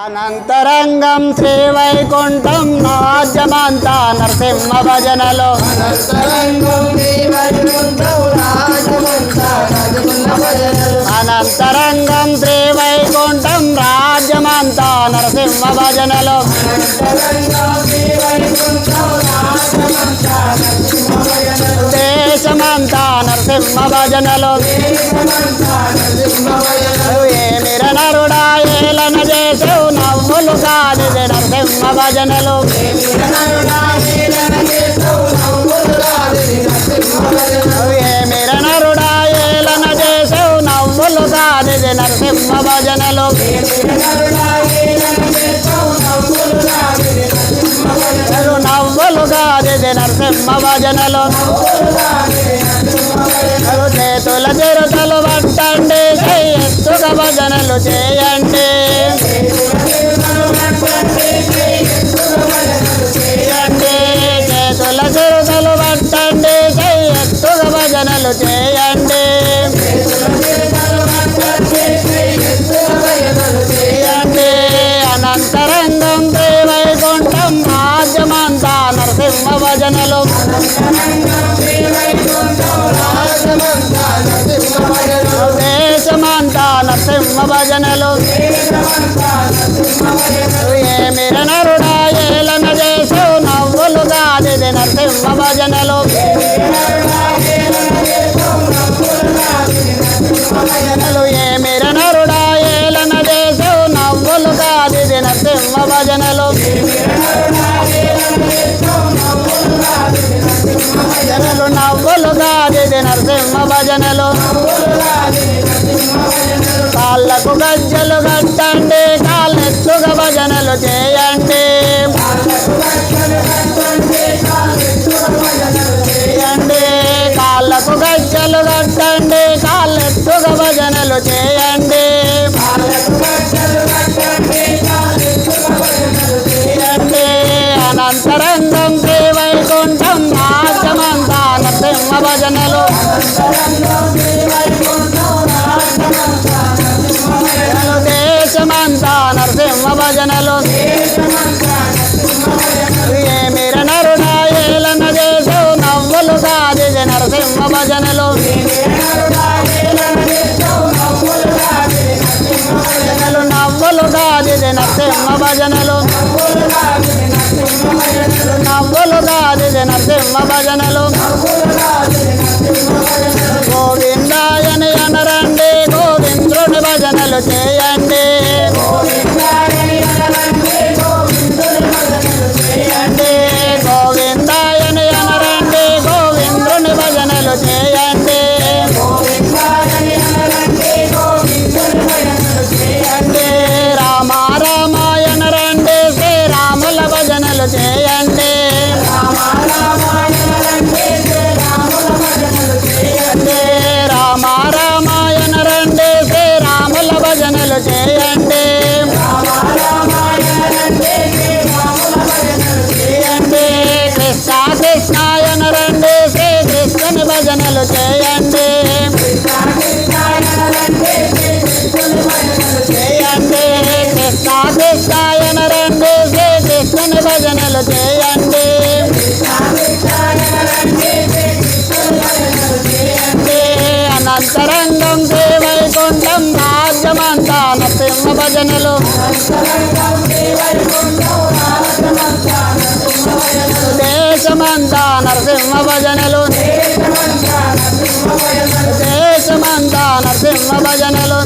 అనంతరంగం శ్రీ వైకుంఠం నాద్యమంతా నరసింహ భజనలో. అనంతరంగం శ్రీ వైకుంఠం రాజ్యమంతా నరసింహ భజనలో. దేశమంతా నరసింహ భజనలో. ఏమిర నరుడా ఏలన చేసేవు నవ్వులు కాదిది నరసింహ భజనలు. ఏమిర నరుడా ఏలన చేసావు నవ్వులు కాదిది నరసింహ భజనలు. నవ్వులు కాదిది నరసింహ భజనలు. చేతుల చెరుతలు భజనలు చేయండి. చేయండి. చేతుల చిరుతలు పట్టండి. ఎత్తుక భజనలు చేయండి. చేయండి. అనంతరంగం శ్రీ వైకుంఠం రాజ్యమంతా నరసింహ భజనలు దేశమంతా నరసింహ భజనలు ఏమిర నరుడా ఏలన చేసావు నవ్వులు కాదిది నరసింహ భజనలు భజనలు ఏమిర నరుడా ఏలన చేసు నవ్వులు కాదిది నరసింహ భజనలు భజనలు నవ్వులు కాదిది నరసింహ భజనలు కాళ్ళకు గజ్జలు కట్టండి కాళ్ళెత్తుగా భజనలు చేయండి. చేయండి కాళ్ళకు గజ్జలు కట్టండి కాళ్ళెత్తుగా భజనలు చేయండి. చేయండి. అనంతరంగం శ్రీ వైకుంఠం రాజ్యమంతా నరసింహ భజనలు భజనలు. నరసింహ భజనలు నవ్వులు కాదిది నరసింహ భజనలు గోవిందాయని అనరండి గోవింద్రుని భజనలు చేయండి. కృష్ణుని చేయండి. అనంతరంగం శ్రీ వైకుంఠం రాజ్యమంతా నరసింహ భజనలు దేశమంతా నరసింహ భజనలు దేశమంతా నరసింహ భజనలు